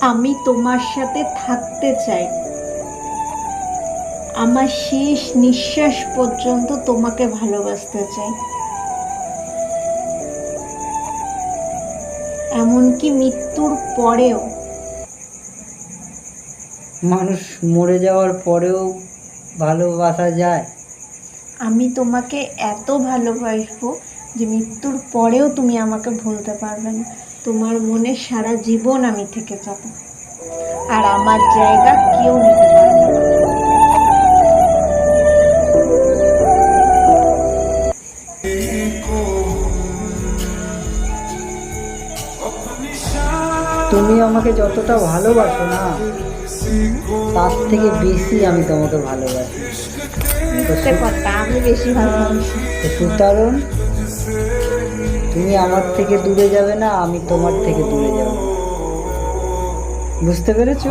আমি তোমার সাথে থাকতে চাই। আমার শেষ নিঃশ্বাস পর্যন্ত তোমাকে ভালোবাসতে চাই। এমনকি মৃত্যুর পরেও। মানুষ মরে যাওয়ার পরেও ভালোবাসা যায়। আমি তোমাকে এত ভালোবাসবো যে মৃত্যুর পরেও তুমি আমাকে ভুলতে পারবে না। তোমার মনে সারা জীবন আমি থেকে যাব। আর আমার জায়গা কেউ নিতে পারবে না। তুমি আমাকে যতটা ভালোবাসো না তার থেকে বেশি আমি তোমাকে ভালোবাসি। আমি বেশি ভালোবাসি। সুতরাং তুমি আমার থেকে দূরে যাবে না আমি তোমার থেকে দূরে যাব। বুঝতে পেরেছ?